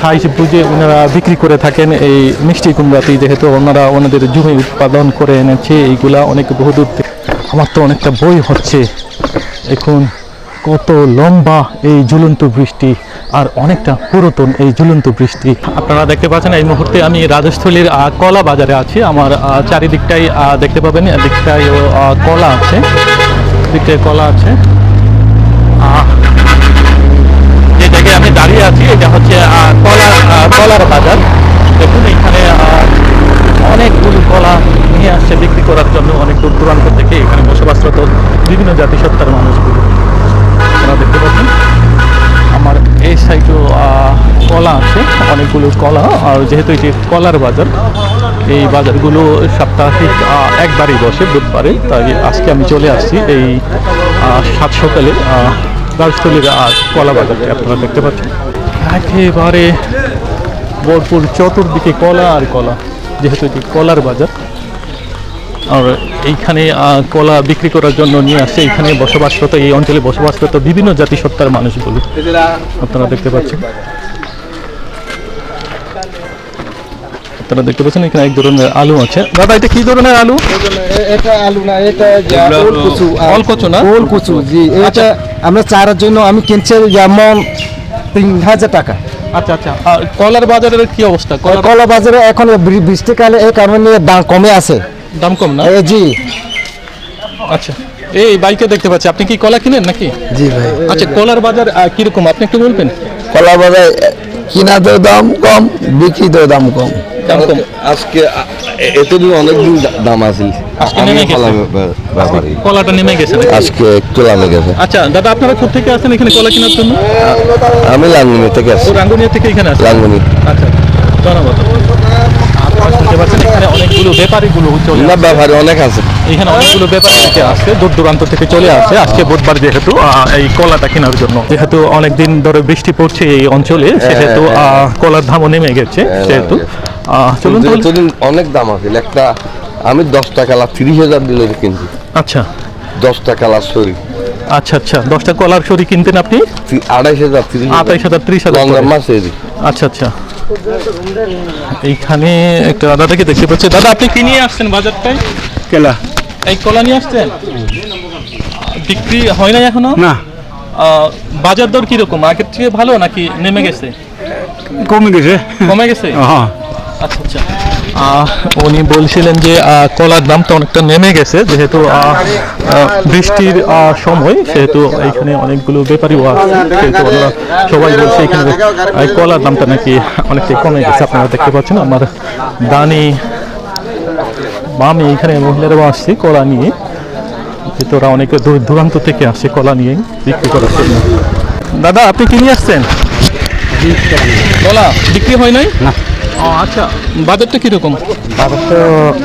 Size বুঝে ওনারা বিক্রি করে থাকেন। এই মিষ্টি কুমড়াটি যেহেতু ওনারা ওনাদের জমি উৎপাদন করে এনেছে, এইগুলা অনেক বহুদূর আমার তো অনেকটা বই হচ্ছে। এখন কত লম্বা এই ঝুলন্ত বৃষ্টি আর অনেকটা পুরাতন এই ঝুলন্ত বৃষ্টি। আপনারা দেখতে পাচ্ছেন, এই মুহূর্তে আমি রাজস্থলীর কলা বাজারে আছি। আমার চারিদিকটাই দেখতে পাবেন এদিকটাই কলা আছে। দিকটায় কলা আছে। দাঁড়িয়ে আছি এটা হচ্ছে আহ, কলা কলার বাজার। দেখুন এখানে অনেকগুলো কলা নিয়ে আসছে বিক্রি করার জন্য অনেক দূর দূরান্ত থেকে এখানে বসবাসরত বিভিন্ন জাতিসত্তার মানুষগুলো। আপনারা দেখতে পাচ্ছেন আমার এই সাইডেও কলা আছে অনেকগুলো কলা আর যেহেতু এটি কলার বাজার এই বাজারগুলো সাপ্তাহিক একবারই বসে বুধবারে। তাই আজকে আমি চলে আসছি এই সাত সকালে আহ, রাজস্থলীর আহ, কলা বাজারটি আপনারা দেখতে পাচ্ছেন। একেবারে ভরপুর চতুর্দিকে কলা আর কলা যেহেতু এটি কলার বাজার। আর এইখানে কলা বিক্রি করার জন্য নিয়ে আসছে এখানে বসবাসরত এই অঞ্চলে বসবাসরত বিভিন্ন জাতিসত্তার মানুষগুলো। আপনারা দেখতে পাচ্ছেন। আপনারা দেখতে পাচ্ছেন এখানে এক ধরনের আলু আছে। দাদা এটা কি ধরনের আলু? এটা আলু না এটা ওল কচু ওল কচু না? ওল কচু জি এটা আমরা চারার জন্য আমি কিনছি যেমন তিন হাজার টাকা। আচ্ছা আচ্ছা। আর কলার বাজারের কি অবস্থা? কলা বাজারে এখন বৃষ্টিকালে এই কারণে দাম কমে আছে। দাম কম না? জি। আচ্ছা। এই বাইকে দেখতে পাচ্ছি। আপনি কি কলা কিনেন নাকি? জি ভাই। আচ্ছা কলার বাজার কীরকম? আপনি একটু বলবেন। কলা বাজার কিনাতেও দাম কম বিক্রিতেও দাম কম। আজকে এতদিন অনেকদিন দাম ব্যাপারী। কলাটা নেমে গেছে আজকে একটু গেছে। আচ্ছা দাদা আপনারা কোথা থেকে আসেন এখানে কলা কেনার জন্য? আমি লাঙ্গুনি থেকে থেকে এখানে লাঙ্গুনি। আচ্ছা ধন্যবাদ। অনেকগুলো ব্যাপারীগুলো চলে না ব্যাপারী অনেক আছে। এখানে অনেকগুলো ব্যাপারী আসছে দূর দূরান্ত থেকে চলে আসছে। আজকে বুধবার যেহেতু এই কলাটা কেনার জন্য। যেহেতু অনেকদিন ধরে বৃষ্টি পড়ছে এই অঞ্চলে সেহেতু কলার দামও নেমে গেছে সেহেতু। চলুন অনেক দাম আছিল। একটা আমি দশ টাকা লাভ তিরিশ হাজার দিলে কিনছি। আচ্ছা। দশ টাকা লাভ সরি। আচ্ছা আচ্ছা। দশটা কলার সরি কিনতেন আপনি? আড়াইশ হাজার তিরিশ আঠাইশ হাজার ত্রিশ হাজার। মাছ আচ্ছা আচ্ছা। এইখানে একটা দাদাকে দেখতে পাচ্ছি। দাদা আপনি কি নিয়ে আসছেন বাজারটায়? কেলা। এই কলা নিয়ে আসছেন? বিক্রি হয় নাই এখনও? না। বাজার দর কীরকম? আগের থেকে ভালো নাকি নেমে গেছে? কমে গেছে। কমে গেছে? হ্যাঁ। আচ্ছা আচ্ছা উনি বলছিলেন যে কলার দামটা অনেকটা নেমে গেছে, যেহেতু বৃষ্টির সময়, সেহেতু এখানে অনেকগুলো ব্যাপারীও আছে সবাই বলছে এখানে কলার দামটা নাকি অনেকটাই কমে গেছে। আপনারা দেখতে পাচ্ছেন, আমার দানি বামে এখানে মহিলারাও আসছে কলা নিয়ে। যেহেতু ওরা অনেকে দূর দূরান্ত থেকে আসছে কলা নিয়ে বিক্রি করার জন্য। দাদা, আপনি কি নিয়ে আসছেন? কলা বিক্রি হয় নাই? না। ও আচ্ছা। বাজারটা কীরকম? বাজার তো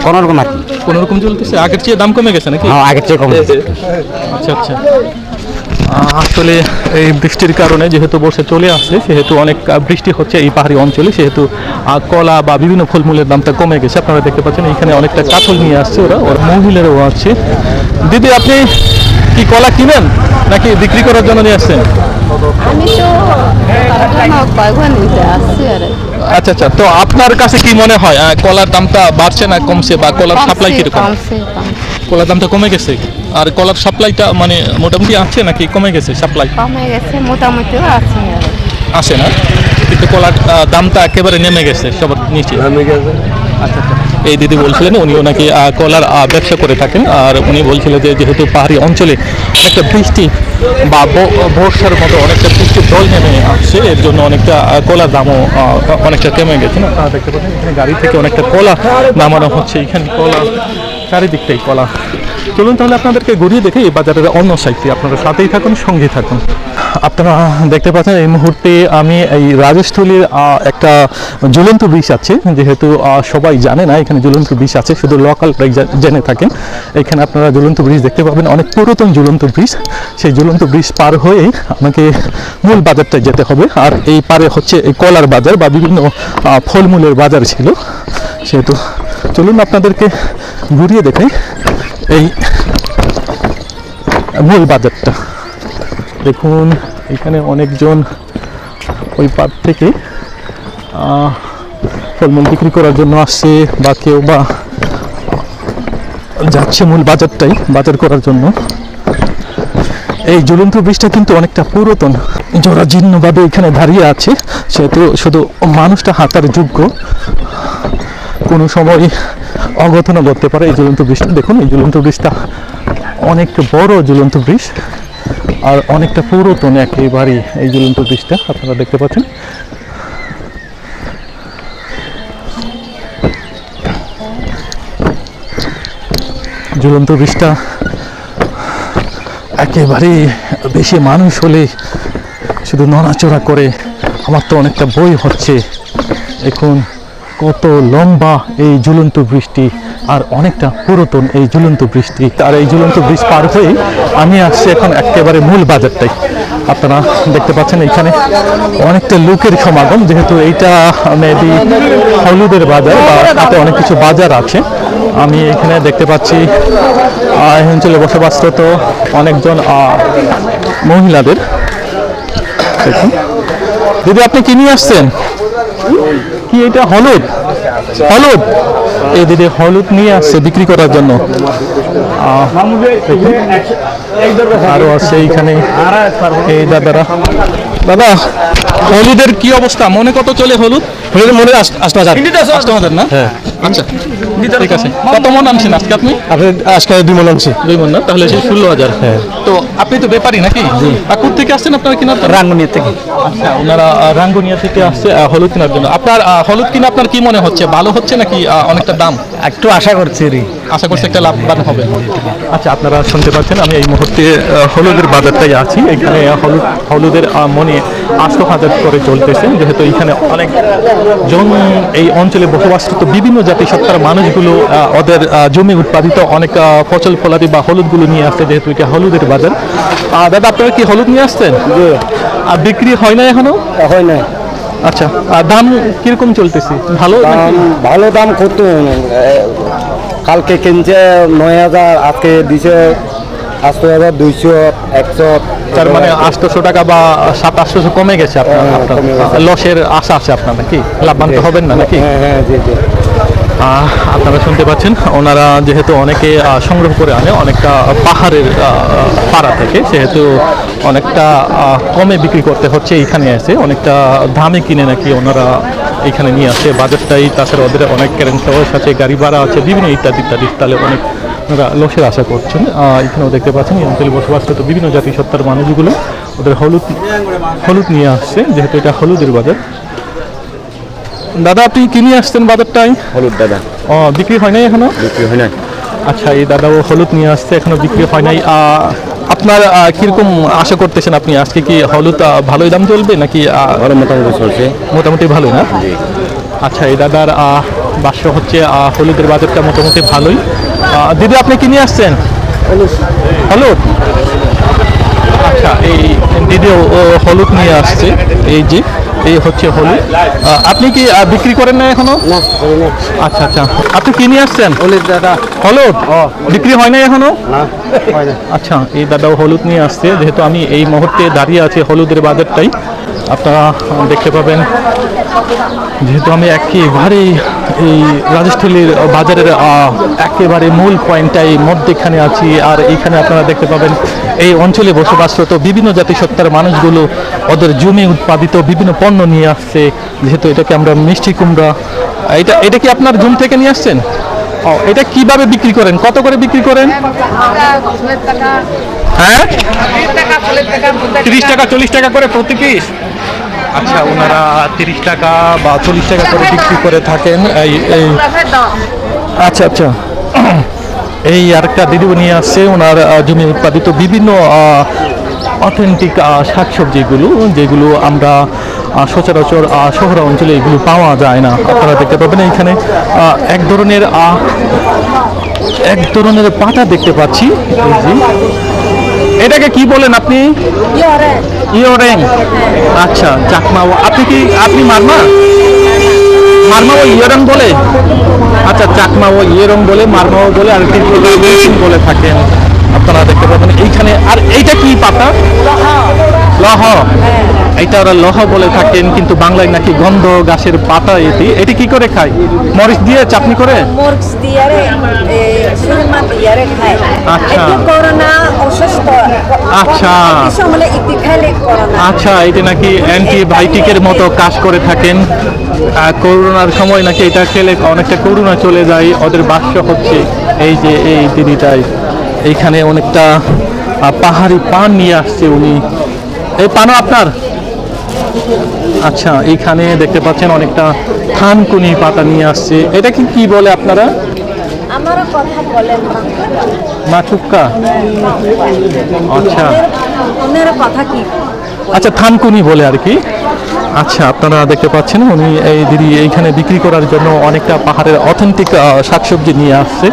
কোনো রকম আর কি। কোনো রকম চলতেছে। আগের চেয়ে দাম কমে গেছে নাকি? হ্যাঁ আগের চেয়ে কমে গেছে। আচ্ছা আচ্ছা। আসলে এই বৃষ্টির কারণে যেহেতু বর্ষা চলে আসছে সেহেতু অনেক বৃষ্টি হচ্ছে এই পাহাড়ি অঞ্চলে সেহেতু কলা বা বিভিন্ন ফলমূলের দামটা কমে গেছে। আপনারা দেখতে পাচ্ছেন এখানে অনেকটা কাঠল নিয়ে আসছে ওরা ওর মহিলারাও আছে দিদি আপনি কি কলা কিনেন নাকি বিক্রি করার জন্য নিয়ে আসছেন? আমি তো আচ্ছা আচ্ছা। তো আপনার কাছে কি মনে হয় কলার দামটা বাড়ছে না কমছে বা কলার সাপ্লাই কীরকম? কলার দামটা কমে গেছে? আর কলার সাপ্লাইটা মানে মোটামুটি আছে নাকি কমে গেছে সাপ্লাই কমে গেছে মোটামুটিও আছে। আসে না? কিন্তু কলার দামটা একেবারে নেমে গেছে সবার নিচে। লামে গেছে। আচ্ছা আচ্ছা। এই দিদি বলছিলেন উনিও নাকি কলার ব্যবসা করে থাকেন। আর উনি বলছিলেন যে যেহেতু পাহাড়ি অঞ্চলে অনেকটা বৃষ্টি বা বর্ষার মতো অনেকটা বৃষ্টির জল নেমে আসছে, এর জন্য অনেকটা কলার দামও অনেকটা কমে গেছে না? দেখতে পাচ্ছেন, এখানে গাড়ি থেকে অনেকটা কলা নামানো হচ্ছে, এখানে কলা, চারিদিকটাই কলা। চলুন তাহলে আপনাদেরকে ঘুরিয়ে দেখে এই বাজারের অন্য সাইডটি আপনারা সাথেই থাকুন সঙ্গে থাকুন। আপনারা দেখতে পাচ্ছেন এই মুহূর্তে আমি এই রাজস্থলীর একটা ঝুলন্ত ব্রিজ আছে। যেহেতু সবাই জানে না, এখানে ঝুলন্ত ব্রিজ আছে, শুধু লোকালরাই জা- জেনে থাকেন। এখানে আপনারা ঝুলন্ত ব্রিজ দেখতে পাবেন, অনেক পুরাতন ঝুলন্ত ব্রিজ। সেই ঝুলন্ত ব্রিজ পার হয়েই আমাকে মূল বাজারটায় যেতে হবে। আর এই পারে হচ্ছে এই কলার বাজার বা বিভিন্ন ফলমূলের বাজার ছিল। সেহেতু চলুন আপনাদেরকে ঘুরিয়ে দেখাই। এই মূল বাজারটা। দেখুন, এখানে অনেকজন ওই পার থেকে ফলমূল বিক্রি করার জন্য আসছে বা কেউ বা যাচ্ছে মূল বাজারটাই, বাজার করার জন্য। এই জ্বলন্ত ব্রিজটা কিন্তু অনেকটা পুরাতন, জরাজীর্ণভাবে এখানে দাঁড়িয়ে আছে, সেহেতু শুধু মানুষটা হাঁটার যোগ্য। কোনো সময় অঘটনও ঘটতে পারে এই ঝুলন্ত ব্রিজটা দেখুন, এই ঝুলন্ত ব্রিজটা অনেক বড় ঝুলন্ত ব্রিজ আর অনেকটা পুরাতন একেবারে এই ঝুলন্ত ব্রিজটা আপনারা দেখতে পাচ্ছেন। ঝুলন্ত ব্রিজটা একেবারে বেশি মানুষ হলে শুধু নড়াচড়া করে, আমার তো অনেকটা বই হচ্ছে। এখন কত লম্বা এই ঝুলন্ত বৃষ্টি আর অনেকটা পুরাতন এই ঝুলন্ত বৃষ্টি। আর এই ঝুলন্ত ব্রিজ পার হয়েই আমি আসছি এখন একেবারে মূল বাজারটাই আপনারা দেখতে পাচ্ছেন এখানে অনেকটা লোকের সমাগম, যেহেতু এইটা মেবি হলুদের বাজার বা তাতে অনেক কিছু বাজার আছে। আমি এখানে দেখতে পাচ্ছি অঞ্চলে বসবাসরত অনেকজন মহিলাদের। দিদি, আপনি কি নিয়ে আসছেন? কি এটা হলুদ? হলুদ? এই দিদি, হলুদ নিয়ে আসছে বিক্রি করার জন্য। আরও আছে এইখানে। এই দাদারা। দাদা, হলুদের কি অবস্থা? মনে কত চলে হলুদ? মনে হাজার আসতে হাজার না? আচ্ছা। ঠিক আছে। কত মন আনছেন আজকে আপনি? আপনি আজকে দুই মন আনছি। দুই মন না? তাহলে ষোলো হাজার। তো আপনি তো ব্যাপারী নাকি? আর কোথা থেকে আসছেন আপনারা কেনার রাঙ্গুনিয়া থেকে। আচ্ছা ওনারা রাঙ্গুনিয়া থেকে আসছে হলুদ কেনার জন্য। আপনার হলুদ কিনা আপনার কি মনে হচ্ছে? ভালো হচ্ছে নাকি অনেকটা দাম? একটু আশা করছি রে আশা করছি একটা লাভবান হবে। আচ্ছা আপনারা শুনতে পাচ্ছেন আমি এই মুহূর্তে হলুদের বাজারটাই আছি। এখানে হলুদ হলুদের মনে আটশো হাজার করে চলতেছে। যেহেতু এখানে অনেক জন এই অঞ্চলে বসবাসরত বিভিন্ন জাতিসত্তার মানুষগুলো ওদের জমি উৎপাদিত অনেক ফসল ফলাদি বা হলুদগুলো নিয়ে আসছে যেহেতু এটা হলুদের বাজার। দাদা আপনারা কি হলুদ নিয়ে আসছেন? আর বিক্রি হয় না এখনও? হয় না আচ্ছা আর দাম কীরকম চলতেছে? ভালো ভালো দাম কত কালকে কিনছে নয় হাজার আজকে দিছে আটশো হাজার দুইশো একশো তার মানে আটশোশো টাকা বা সাত আটশোশো কমে গেছে আপনার হ্যাঁ, আপনার গেছে। লসের আশা আছে আপনার নাকি লাভবান তো হবেন না নাকি? হ্যাঁ হ্যাঁ জি জি। আপনারা শুনতে পাচ্ছেন ওনারা যেহেতু অনেকে সংগ্রহ করে আনে অনেকটা পাহাড়ের পাড়া থেকে সেহেতু অনেকটা কমে বিক্রি করতে হচ্ছে এইখানে এসে অনেকটা দামে কিনে নাকি ওনারা এখানে নিয়ে আসে। বাজারটাই তাছাড়া ওদের অনেক কারেন্ট খরচ আছে গাড়ি ভাড়া আছে বিভিন্ন ইত্যাদি ইত্যাদি। তাহলে অনেক লসের আশা করছেন। এখানেও দেখতে পাচ্ছেন এই অঞ্চলে বসবাসরত বিভিন্ন জাতিসত্তার মানুষগুলো ওদের হলুদ হলুদ নিয়ে আসছে যেহেতু এটা হলুদের বাজার। দাদা আপনি কিনে আসছেন বাজারটাই হলুদ দাদা। ও বিক্রি হয় নাই এখনও? বিক্রি হয় নাই। আচ্ছা এই দাদাও হলুদ নিয়ে আসছে এখনও বিক্রি হয় নাই। আহ, আপনার কীরকম আশা করতেছেন আপনি? আজকে কি হলুদ ভালোই দাম চলবে নাকি ভালো মোটামুটি চলছে। মোটামুটি ভালোই না? আচ্ছা এই দাদার বাসা হচ্ছে হলুদের বাজারটা মোটামুটি ভালোই। দিদি আপনি কি নিয়ে আসছেন? হলুদ। আচ্ছা এই দিদিও হলুদ নিয়ে আসছে এই যে। এই হচ্ছে হলুদ আপনি কি বিক্রি করেন না এখনও? আচ্ছা আচ্ছা। আপনি কি নিয়ে আসছেন? হলুদ দাদা। হলুদ? বিক্রি হয় না এখনও? আচ্ছা এই দাদাও হলুদ নিয়ে আসছে। যেহেতু আমি এই মুহূর্তে দাঁড়িয়ে আছি হলুদের বাজারটাই। আপনারা দেখতে পাবেন, যেহেতু আমি একেবারে এই রাজস্থলীর বাজারের একেবারে মূল পয়েন্টটাই মধ্যেখানে আছি, আর এইখানে আপনারা দেখতে পাবেন এই অঞ্চলে বসবাসরত বিভিন্ন জাতিসত্তার মানুষগুলো ওদের জমি উৎপাদিত বিভিন্ন পণ্য নিয়ে আসছে, যেহেতু এটাকে আমরা মিষ্টি কুমড়া, এটা এটা কি আপনার জুম থেকে নিয়ে আসছেন? এটা কীভাবে বিক্রি করেন? কত করে বিক্রি করেন? হ্যাঁ? তিরিশ টাকা, চল্লিশ টাকা করে প্রতি পিস আচ্ছা ওনারা তিরিশ টাকা বা চল্লিশ টাকা করে বিক্রি করে থাকেন, এই এই। আচ্ছা আচ্ছা। এই আরেকটা দিদি নিয়ে আসছে ওনার জমি উৎপাদিত বিভিন্ন অথেন্টিক শাকসবজিগুলো, যেগুলো আমরা সচরাচর শহর অঞ্চলে এগুলো পাওয়া যায় না। আপনারা দেখতে পাবেন এখানে এক ধরনের এক ধরনের পাতা দেখতে পাচ্ছি। এটাকে কি বলেন আপনি? ইয়োরেং আচ্ছা চাকমা আপনি কি আপনি মারমা? মারমা ও ইয়োরং বলে? আচ্ছা চাকমা ও ইয়োরং বলে মারমাও বলে আর ত্রিপুরা বলে থাকেন। আপনারা দেখতে পাবেন এইখানে আর এইটা কি পাতা? লহ। এটা ওরা লহ বলে থাকেন কিন্তু বাংলায় নাকি গন্ধ গাছের পাতা এটি। এটি কি করে খায়? মরিচ দিয়ে চাটনি করে? মরিচ দিয়ারে খায় আচ্ছা। একটু করোনা অসুস্থ। আচ্ছা। আচ্ছা এটা নাকি অ্যান্টিবায়োটিকের মতো কাজ করে থাকেন। করোনার সময় নাকি এটা খেলে অনেকটা করোনা চলে যায় ওদের বাক্য হচ্ছে। এই যে এই দিদিটাই এইখানে অনেকটা পাহাড়ি পান নিয়ে আসছে উনি। এই পানও আপনার? আচ্ছা এইখানে দেখতে পাচ্ছেন অনেকটা থানকুনি পাতা নিয়ে আসছে। এটা কি কি বলে আপনারা? আমারও কথা বলেন না মাছুক্কা আচ্ছা। ওনার কথা কি? আচ্ছা থানকুনি বলে আর কি। আচ্ছা আপনারা দেখতে পাচ্ছেন উনি এই দিদি এইখানে বিক্রি করার জন্য অনেকটা পাহাড়ের অথেন্টিক শাকসবজি নিয়ে আসছে।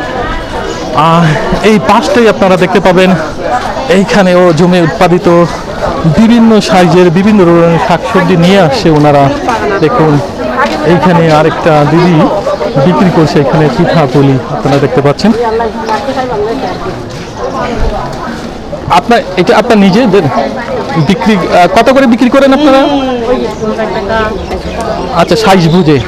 এই পাশটাই আপনারা দেখতে পাবেন এইখানেও জমি উৎপাদিত বিভিন্ন সাইজের বিভিন্ন ধরনের শাকসবজি নিয়ে আসছে ওনারা। দেখুন। এইখানে আরেকটা দিদি বিক্রি করছে এখানে পিঠা পুলি, আপনারা দেখতে পাচ্ছেন। আপনার, এটা আপনার নিজেদের বিক্রি কত করে বিক্রি করেন আপনারা? আচ্ছা সাইজ বুঝে।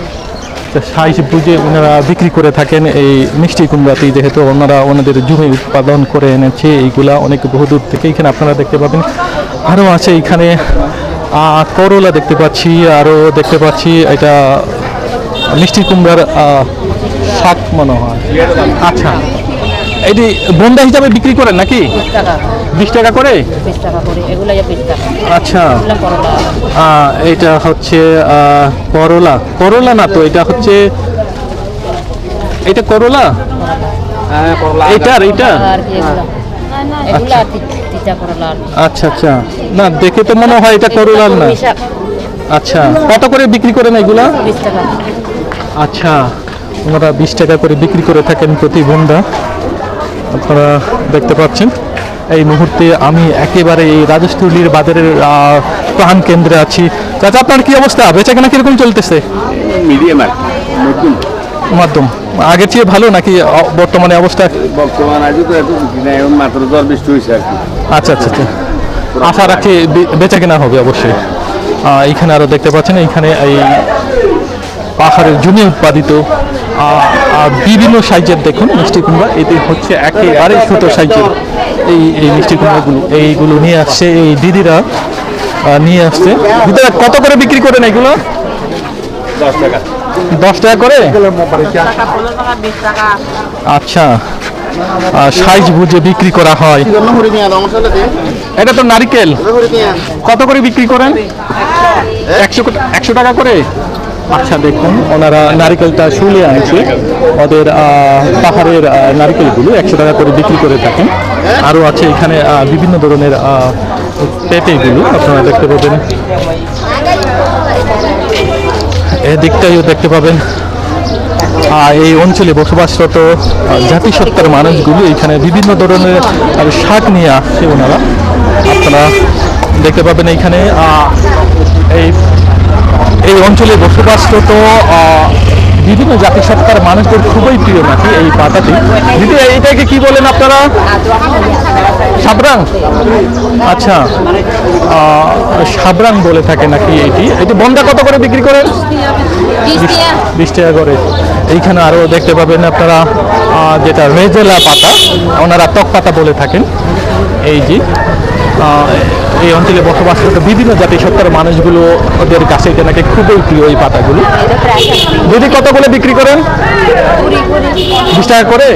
সাইজ বুঝে ওনারা বিক্রি করে থাকেন এই মিষ্টি কুমড়াতেই যেহেতু ওনারা ওনাদের জমি উৎপাদন করে এনেছে, এইগুলা অনেক বহুদূর থেকে এখানে আপনারা দেখতে পাবেন। আরও আছে এখানে করলা দেখতে পাচ্ছি আরও দেখতে পাচ্ছি এটা মিষ্টি কুমড়ার শাক মনে হয়। আচ্ছা। এটি বন্ধা হিসাবে বিক্রি করেন নাকি? বিশ টাকা। করে? আচ্ছা। আহ, এটা হচ্ছে করলা করলা না তো এটা হচ্ছে এটা করলা এটার এটা আর কি এগুলো এগুলো আর তি- তিতা করলা আর কি। আচ্ছা আচ্ছা। না দেখে তো মনে হয় এটা করলা না। আচ্ছা কত করে বিক্রি করেন এগুলা? বিশ টাকা। আচ্ছা ওনারা বিশ টাকা করে বিক্রি করে থাকেন প্রতি বন্ধা আপনারা দেখতে পাচ্ছেন। এই মুহূর্তে আমি একেবারে এই রাজস্থলীর বাজারের প্রাণ কেন্দ্রে আছি। চাচা আপনার কি অবস্থা? বেচা কেনা কীরকম চলতেছে? মিডিয়াম আর নতুন। মাধ্যম। আগের চেয়ে ভালো নাকি বর্তমানে অবস্থা? বর্তমান আজ তো এত নাই এখন মাত্র বৃষ্টি হয়েছে আর কি। আচ্ছা আচ্ছা আচ্ছা। আশা রাখি বেচা কেনা হবে অবশ্যই। আহ, এইখানে আরও দেখতে পাচ্ছেন এইখানে এই পাহাড়ের জমি উৎপাদিত বিভিন্ন সাইজের দেখুন মিষ্টি কুমড়া। এটি হচ্ছে একেবারে ছোট সাইজের এই এই মিষ্টি কুমড়াগুলো। এইগুলো নিয়ে আসছে এই দিদিরা নিয়ে আসছে। দিদিরা কত করে বিক্রি করেন এগুলো? দশ টাকা। দশ টাকা করে? আচ্ছা। সাইজ বুঝে বিক্রি করা হয়। এটা তো নারিকেল। কত করে বিক্রি করেন? একশো একশো টাকা করে? আচ্ছা দেখুন, ওনারা নারিকেলটা শুলে আনছে। ওদের পাহাড়ের নারিকেলগুলো একশো টাকা করে বিক্রি করে থাকেন। আরও আছে এখানে বিভিন্ন ধরনের পেঁপেগুলো। আপনারা দেখতে পাবেন। এদিকটাইও দেখতে পাবেন। এই অঞ্চলে বসবাসরত জাতিসত্তার মানুষগুলো এখানে বিভিন্ন ধরনের শাক নিয়ে আসছে ওনারা। আপনারা দেখতে পাবেন এইখানে এই এই অঞ্চলে বসবাসরত বিভিন্ন জাতিসত্তার মানুষদের খুবই প্রিয় নাকি এই পাতাটি? দিদি, এইটাকে কি বলেন আপনারা? সাবরাং? আচ্ছা সাবরাং বলে থাকে নাকি এটি? এটি বন্ধা কত করে বিক্রি করেন বিশ টাকা। করে। এইখানে আরও দেখতে পাবেন আপনারা যেটা রেজেলা পাতা ওনারা টক পাতা বলে থাকেন। এই যে এই অঞ্চলে বসবাসরত বিভিন্ন জাতিসত্তার মানুষগুলো ওদের কাছে এটা নাকি খুবই প্রিয় এই পাতাগুলো। দিদি কত করে বিক্রি করেন? বিশ টাকা করে?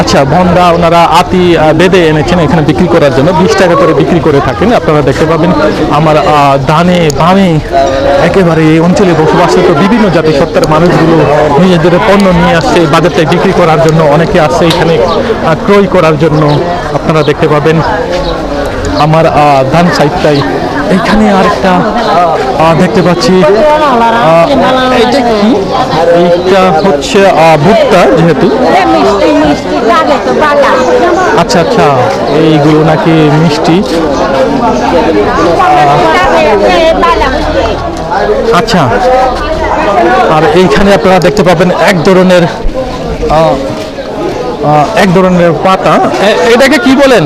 আচ্ছা ভন্ডা ওনারা আতি বেঁধে এনেছেন এখানে বিক্রি করার জন্য। বিশ টাকা করে বিক্রি করে থাকেন, আপনারা দেখতে পাবেন। আমার ডানে বামে একেবারে এই অঞ্চলে বসবাসরত বিভিন্ন জাতিসত্তার মানুষগুলো নিজেদের পণ্য নিয়ে আসছে বাজারটায় বিক্রি করার জন্য অনেকে আসছে এখানে ক্রয় করার জন্য। আপনারা দেখতে পাবেন। আমার ধান সাইডটাই এইখানে আরেকটা দেখতে পাচ্ছি। কি? এইটা হচ্ছে ভুট্টা যেহেতু। আচ্ছা আচ্ছা এইগুলো নাকি মিষ্টি। আচ্ছা আর এইখানে আপনারা দেখতে পাবেন এক ধরনের এক ধরনের পাতা। এটাকে কি বলেন?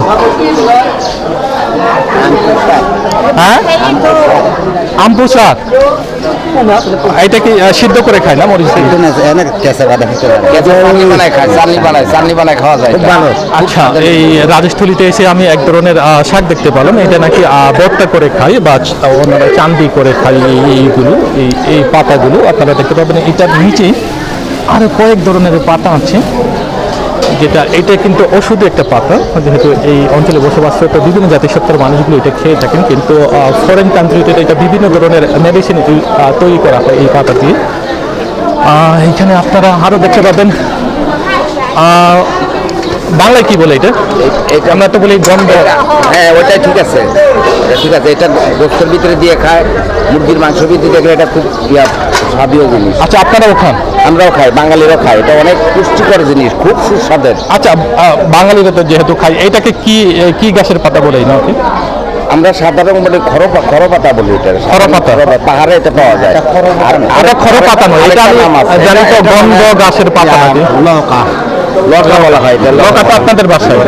হ্যাঁ? আমপু শাক এটা কি সিদ্ধ করে খায় না মরিচ? চাটনি বানায় খায় চাটনি বানায় খাওয়া যায় ভালো। আচ্ছা এই রাজস্থলীতে এসে আমি এক ধরনের শাক দেখতে পেলাম। এটা নাকি ভর্তা করে খাই বা ওনারা চান্দি করে খাই এইগুলো এই এই পাতাগুলো। আপনারা দেখতে পাবেন এটার নিচে আরও কয়েক ধরনের পাতা আছে। যেটা, এটা কিন্তু ওষুধে একটা পাতা, যেহেতু এই অঞ্চলে বসবাসরত বিভিন্ন জাতিসত্তার মানুষগুলো এটা খেয়ে থাকেন, কিন্তু ফরেন কান্ট্রিতে এটা বিভিন্ন ধরনের মেডিসিন তৈরি করা হয় এই পাতা দিয়ে। এখানে আপনারা আরও দেখতে পাবেন বাংলায় কি বলে এটা? এটা আমরা তো বলি গন্ধ হ্যাঁ ওটাই ঠিক আছে। ঠিক আছে। এটা গোস্তের ভিতরে দিয়ে খায় মুরগির মাংস ভিতরে দেখলে এটা খুব স্বাদীয় জিনিস। আচ্ছা আপনারাও খান? আমরাও খাই বাঙালিরাও খাই এটা অনেক পুষ্টিকর জিনিস খুব সুস্বাদের আচ্ছা বাঙালিরা তো যেহেতু খাই এটাকে কি কি গাছের পাতা বলে না আমরা সাধারণ মানে খরপা খরপাতা বলি এটা। খরপাতা। পাহাড়ে এটা পাওয়া যায়। আর এটা পাতা নয় এটা। জানি তো গন্ধ গাছের পাতা লকা বলা হয় তো আপনাদের বাসায়।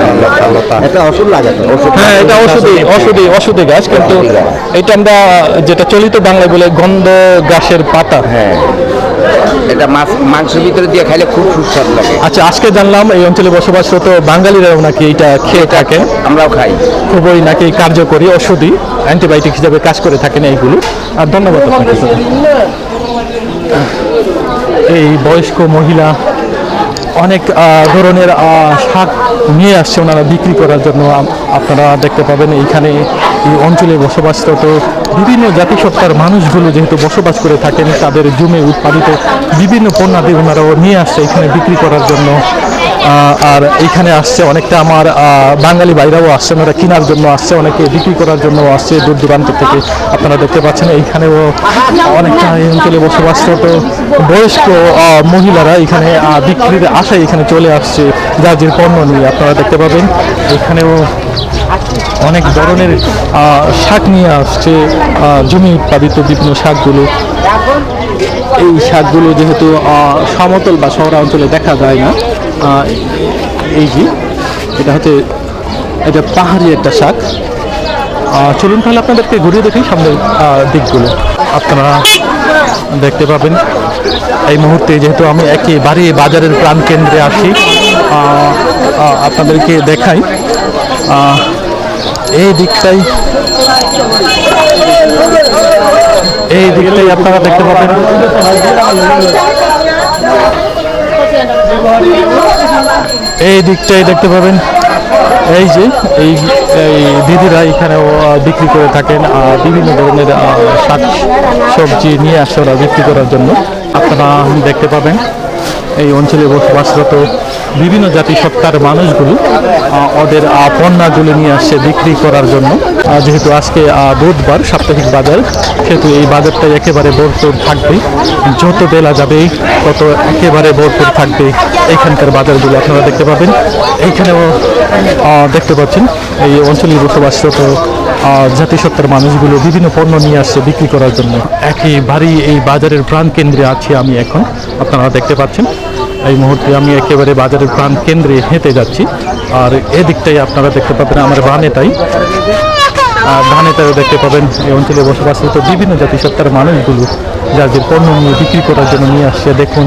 এটা ওষুধ লাগে তো হ্যাঁ এটা ওষুধি ওষুধি ওষুধি গাছ কিন্তু এটা আমরা যেটা চলিত বাংলায় বলে গন্ধ গাছের পাতা। হ্যাঁ এটা মাছ মাংসের ভিতরে দিয়ে খাইলে খুব সুস্বাদু লাগে। আচ্ছা আজকে জানলাম এই অঞ্চলে বসবাসরত বাঙালিরাও নাকি এটা খেয়ে থাকেন। আমরাও খাই। খুবই নাকি কার্যকরী ওষুধি অ্যান্টিবায়োটিক হিসেবে কাজ করে থাকেন এইগুলো। আর ধন্যবাদ আপনাকে। এই বয়স্ক মহিলা অনেক ধরনের শাক নিয়ে আসছে ওনারা বিক্রি করার জন্য। আপনারা দেখতে পাবেন এখানে এই অঞ্চলে বসবাসরত বিভিন্ন জাতিসত্তার মানুষগুলো যেহেতু বসবাস করে থাকেন, তাদের জমে উৎপাদিত বিভিন্ন পণ্যাদি ওনারাও নিয়ে আসছে এখানে বিক্রি করার জন্য। আর এখানে আসছে অনেকটা আমার বাঙালি বাইরাও আসছে ওরা কেনার জন্য আসছে, অনেকে বিক্রি করার জন্য আসছে দূর দূরান্ত থেকে। আপনারা দেখতে পাচ্ছেন, এইখানেও অনেকটা এই অঞ্চলে বসবাসরত বয়স্ক মহিলারা এখানে বিক্রির আশায় এখানে চলে আসছে যে পণ্য নিয়ে আপনারা দেখতে পাবেন। এখানেও অনেক ধরনের শাক নিয়ে আসছে জমি উৎপাদিত বিভিন্ন শাকগুলো। এই শাকগুলো যেহেতু সমতল বা শহরাঞ্চলে দেখা যায় না এই যে, এটা হচ্ছে, এটা পাহাড়ি একটা শাক। চলুন তাহলে আপনাদেরকে ঘুরিয়ে দেখি সামনের দিকগুলো। আপনারা দেখতে পাবেন, এই মুহূর্তে যেহেতু আমি একেবারে বাজারের প্রাণ কেন্দ্রে আসি আপনাদেরকে দেখাই। এই দিকটাই এই দিকটাই আপনারা দেখতে পাবেন। এই দিকটাই দেখতে পাবেন। এই যে, এই দিদিরা এখানেও বিক্রি করে থাকেন আর বিভিন্ন ধরনের শাক সবজি নিয়ে আসে ওরা বিক্রি করার জন্য। আপনারা দেখতে পাবেন। এই অঞ্চলে বসবাসরত বিভিন্ন জাতিসত্তার মানুষগুলো ওদের পণ্যগুলো নিয়ে আসছে বিক্রি করার জন্য। যেহেতু আজকে বুধবার সাপ্তাহিক বাজার, সেহেতু এই বাজারটা একেবারে ভরপুর থাকবে। যত বেলা যাবে, তত একেবারে ভরপুর থাকবে এখানকার বাজারগুলো। আপনারা দেখতে পাবেন, এইখানেও দেখতে পাচ্ছেন, এই অঞ্চলে বসবাসরত জাতিসত্তার মানুষগুলো বিভিন্ন পণ্য নিয়ে আসছে বিক্রি করার জন্য। একেবারেই এই বাজারের প্রাণ কেন্দ্রে আছি আমি এখন, আপনারা দেখতে পাচ্ছেন। এই মুহূর্তে আমি একেবারে বাজারের প্রাণ কেন্দ্রে হেঁটে যাচ্ছি। আর এদিকটাই আপনারা দেখতে পাবেন আমার বানেটাই আর ধানেটাও দেখতে পাবেন, এই অঞ্চলে বসবাসরত বিভিন্ন জাতিসত্তার মানুষগুলো যাদের পণ্য নিয়ে বিক্রি করার জন্য নিয়ে আসছে। দেখুন,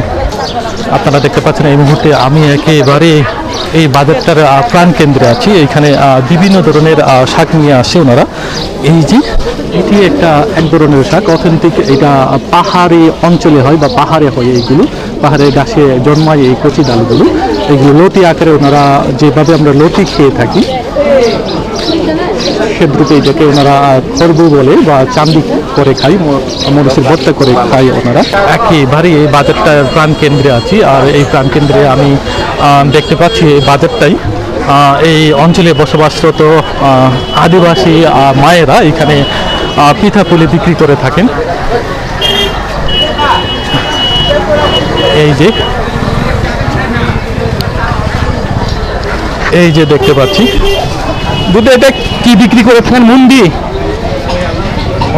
আপনারা দেখতে পাচ্ছেন এই মুহূর্তে আমি একেবারে এই বাজারটার প্রাণ কেন্দ্রে আছি। এখানে বিভিন্ন ধরনের শাক নিয়ে আসে ওনারা। এই যে, এটি একটা এক ধরনের শাক, অথেন্টিক এটা পাহাড়ি অঞ্চলে হয় বা পাহাড়ে হয় এইগুলো। পাহাড়ের গাছে জন্মায় এই কচি ডালগুলো। এগুলো লতি আকারে ওনারা যেভাবে আমরা লতি খেয়ে থাকি ক্ষেত্রতে এটাকে ওনারা খরবু বলে বা চান্দি করে খাই মরিচের ভর্তা করে খাই ওনারা। একেবারে এই বাজারটা প্রাণ কেন্দ্রে আছি। আর এই প্রাণ কেন্দ্রে আমি দেখতে পাচ্ছি এই বাজারটাই। এই অঞ্চলে বসবাসরত আদিবাসী মায়েরা এখানে আহ, পিঠাপুলি বিক্রি করে থাকেন। এই যে এই যে দেখতে পাচ্ছি। দুটো এটা কি বিক্রি করে থাকেন মুন্দি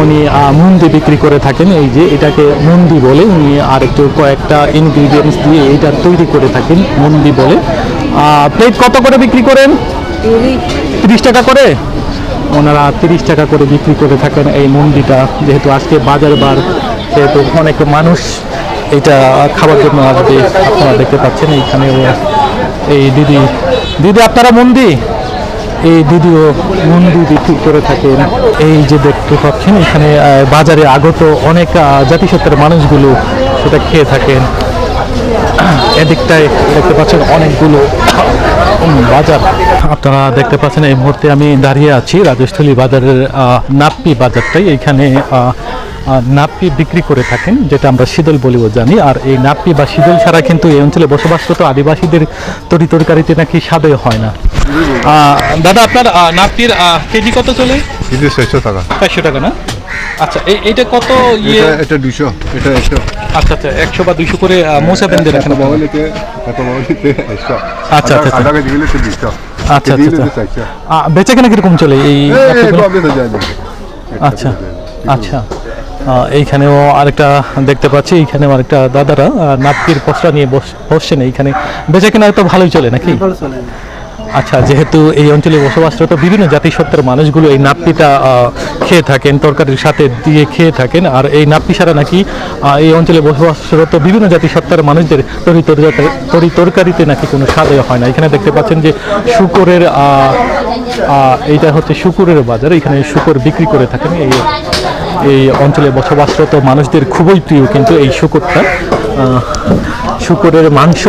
উনি মুন্দি বিক্রি করে থাকেন। এই যে এটাকে মুন্দি বলে, উনি আর একটু কয়েকটা ইনগ্রিডিয়েন্টস দিয়ে এটা তৈরি করে থাকেন মুন্দি বলে। প্লেট কত করে বিক্রি করেন? তিরিশ টাকা করে? ওনারা তিরিশ টাকা করে বিক্রি করে থাকেন এই মন্দিটা যেহেতু আজকে বাজার বার সেহেতু অনেক মানুষ এটা খাবার জন্য আসবে, আপনারা দেখতে পাচ্ছেন এইখানে, এই দিদি। দিদি, আপনারা মন্দি এই দিদিও মন্দি বিক্রি করে থাকেন এই যে দেখতে পাচ্ছেন এখানে বাজারে আগত অনেক জাতিসত্তার মানুষগুলো সেটা খেয়ে থাকেন। এদিকটায় দেখতে পাচ্ছেন অনেকগুলো বাজার। আপনারা দেখতে পাচ্ছেন এই মুহূর্তে আমি দাঁড়িয়ে আছি রাজস্থলী বাজারের নাপ্পি বাজারটাই। আহ, নাপ্পি বিক্রি করে থাকেন যেটা আমরা শীতল বলেও জানি। আর এই নাপ্পি বা শীতল ছাড়া কিন্তু এই অঞ্চলে বসবাসরত আদিবাসীদের তরি তরকারিতে নাকি স্বাদে হয় না। দাদা আপনার নাপ্পির কেজি কত চলে? এটা ছয়শো টাকা। চারশো টাকা না? আচ্ছা এই এইটা কত ইয়ে? এটা এটা দুশো এটা একশো। আচ্ছা আচ্ছা একশো বা দুইশো করে মোসা বেঁধে রাখেন একশো। আচ্ছা, আচ্ছা, আচ্ছা। কেজি দুশো আচ্ছা কেজি আচ্ছা আচ্ছা। বেচা কেনা কীরকম চলে এই আচ্ছা আচ্ছা। এইখানেও আরেকটা দেখতে পাচ্ছি এইখানেও আরেকটা দাদারা নাপ্পির পশরা নিয়ে বস- বসছেন এইখানে। বেচা কেনা তো ভালোই চলে নাকি? আচ্ছা যেহেতু এই অঞ্চলে বসবাসরত বিভিন্ন জাতিসত্তার মানুষগুলো এই নাপ্পিটা খেয়ে থাকেন তরকারির সাথে দিয়ে খেয়ে থাকেন আর এই নাপ্পি ছাড়া নাকি এই অঞ্চলে বসবাসরত বিভিন্ন জাতিসত্তার মানুষদের তরি তরি তরকারিতে নাকি কোনো স্বাদে হয় না। এখানে দেখতে পাচ্ছেন যে শুকরের এইটা হচ্ছে শুকুরের বাজার। এখানে শুকর বিক্রি করে থাকেন। এই এই অঞ্চলে বসবাসরত মানুষদের খুবই প্রিয় কিন্তু এই শুকরটা শুকরের মাংস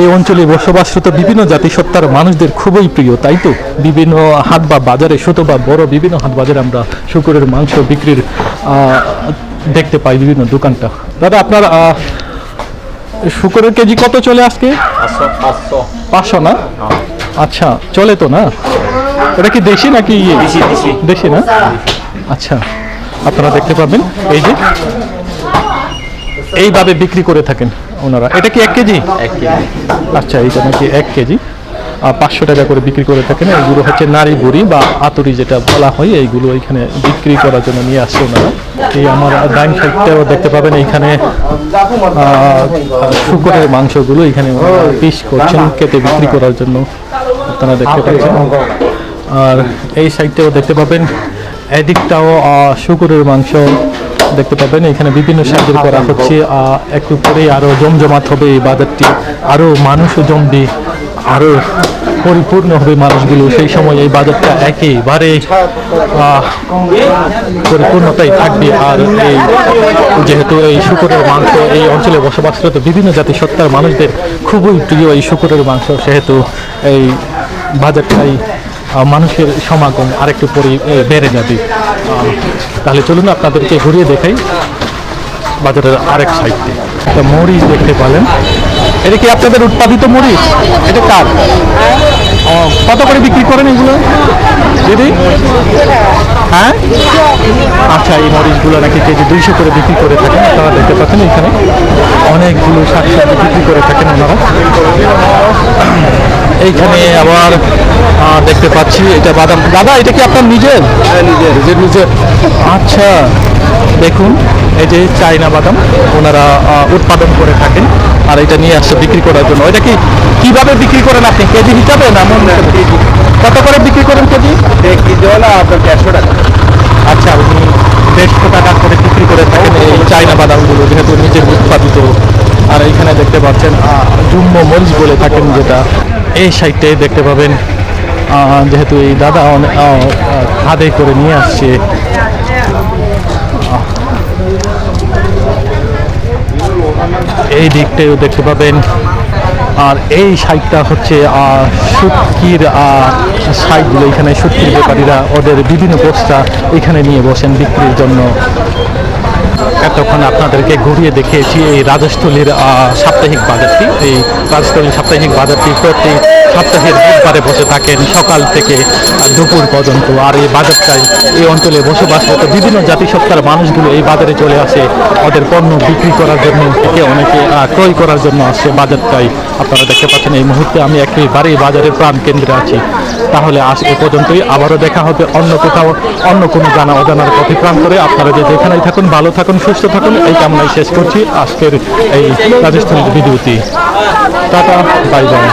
এই অঞ্চলে বসবাসরত বিভিন্ন জাতিসত্তার মানুষদের খুবই প্রিয় তাই তো? বিভিন্ন হাট বা বাজারে ছোট বা বড় বিভিন্ন হাট বাজারে আমরা শুকরের মাংস বিক্রির দেখতে পাই বিভিন্ন দোকানটা। দাদা আপনার শুকরের কেজি কত চলে আজকে? পাঁচশো না? আচ্ছা চলে তো না? এটা কি দেশি নাকি? দেশি না? আচ্ছা। আপনারা দেখতে পাবেন এই যে এইভাবে বিক্রি করে থাকেন ওনারা। এটা কি এক কেজি? আচ্ছা এইটা নাকি এক কেজি। পাঁচশো টাকা করে বিক্রি করে থাকেন। এইগুলো হচ্ছে নারী বুড়ি বা আতুরি যেটা বলা হয় এইগুলো এখানে বিক্রি করার জন্য নিয়ে আসছে ওনারা। এই আমার ডাইন সাইডটাও দেখতে পাবেন এইখানে শুকরের মাংসগুলো এখানে পিস করছেন কেটে বিক্রি করার জন্য আপনারা দেখতে পাচ্ছেন। আর এই সাইডটাও দেখতে পাবেন এদিকটাও শুকরের মাংস দেখতে পাবেন। এখানে বিভিন্ন সাইজের করা হচ্ছে। একটু পরে আরও জমজমাট হবে এই বাজারটি। আরও মানুষও জমবে আরও পরিপূর্ণ হবে মানুষগুলো। সেই সময় এই বাজারটা একেবারে পরিপূর্ণতাই থাকবে। আর এই যেহেতু এই শুকুরের মাংস এই অঞ্চলে বসবাসরত বিভিন্ন জাতিসত্তার মানুষদের খুবই প্রিয় এই শুকুরের মাংস। সেহেতু এই বাজারটাই মানুষের সমাগম আরেকটু পরে বেড়ে যাবে। তাহলে চলুন আপনাদেরকে ঘুরিয়ে দেখাই বাজারের আরেক সাইডে একটা মরিচ দেখতে পেলেন। এটা কি আপনাদের উৎপাদিত মরিচ এটা কার? কত করে বিক্রি করেন এগুলো? দিদি? হ্যাঁ? আচ্ছা এই মরিচগুলো নাকি কেজি দুইশো করে বিক্রি করে থাকেন। আপনারা দেখতে পাচ্ছেন এখানে অনেকগুলো শাকসবজি বিক্রি করে থাকেন ওনারা। এইখানে আবার দেখতে পাচ্ছি এটা বাদাম। দাদা এটা কি আপনার নিজের? নিজের। নিজের নিজের। আচ্ছা দেখুন এই যে চাইনা বাদাম ওনারা উৎপাদন করে থাকেন আর এটা নিয়ে আসছে বিক্রি করার জন্য। এটা কি কীভাবে বিক্রি করেন আপনি? কেজি হিসাবে না মন কত করে বিক্রি করেন কেজি? কেজি হলো আপনার দেড়শো টাকা। আচ্ছা আপনি দেড়শো টাকা করে বিক্রি করে থাকেন এই চাইনা বাদামগুলো যেহেতু নিজের উৎপাদিত। আর এইখানে দেখতে পাচ্ছেন জুম্ম মরিচ বলে থাকেন যেটা। এই সাইডে দেখতে পাবেন যেহেতু এই দাদা হাতে করে নিয়ে আসছে। এই দিকটাও দেখতে পাবেন। আর এই সাইডটা হচ্ছে আহ, শুটকির সাইডগুলো এখানে শুটকির ব্যাপারীরা ওদের বিভিন্ন বস্তা এখানে নিয়ে বসেন বিক্রির জন্য। এতক্ষণ আপনাদেরকে ঘুরিয়ে দেখিয়েছি এই রাজস্থলীর সাপ্তাহিক বাজারটি। এই রাজস্থলীর সাপ্তাহিক বাজারটি প্রতি সপ্তাহের বুধবারে বসে থাকেন সকাল থেকে দুপুর পর্যন্ত। আর এই বাজারটাই এই অঞ্চলে বসবাসরত বিভিন্ন জাতিসত্তার মানুষগুলো এই বাজারে চলে আসে। ওদের পণ্য বিক্রি করার জন্য থেকে অনেকে ক্রয় করার জন্য আসছে বাজারটাই আপনারা দেখতে পাচ্ছেন এই মুহূর্তে আমি একেবারে বাজারের প্রাণ কেন্দ্রে আছি। তাহলে আজ এ পর্যন্তই। আবারও দেখা হবে অন্য কোথাও, অন্য কোনো জানা অজানার পথে প্রান্তরে আপনারা যে যেখানেই থাকুন, ভালো থাকুন সুস্থ থাকুন এই কামনায় শেষ করছি। আজকের এই রাজস্থানের বিদ্যুতি। Tata bye by.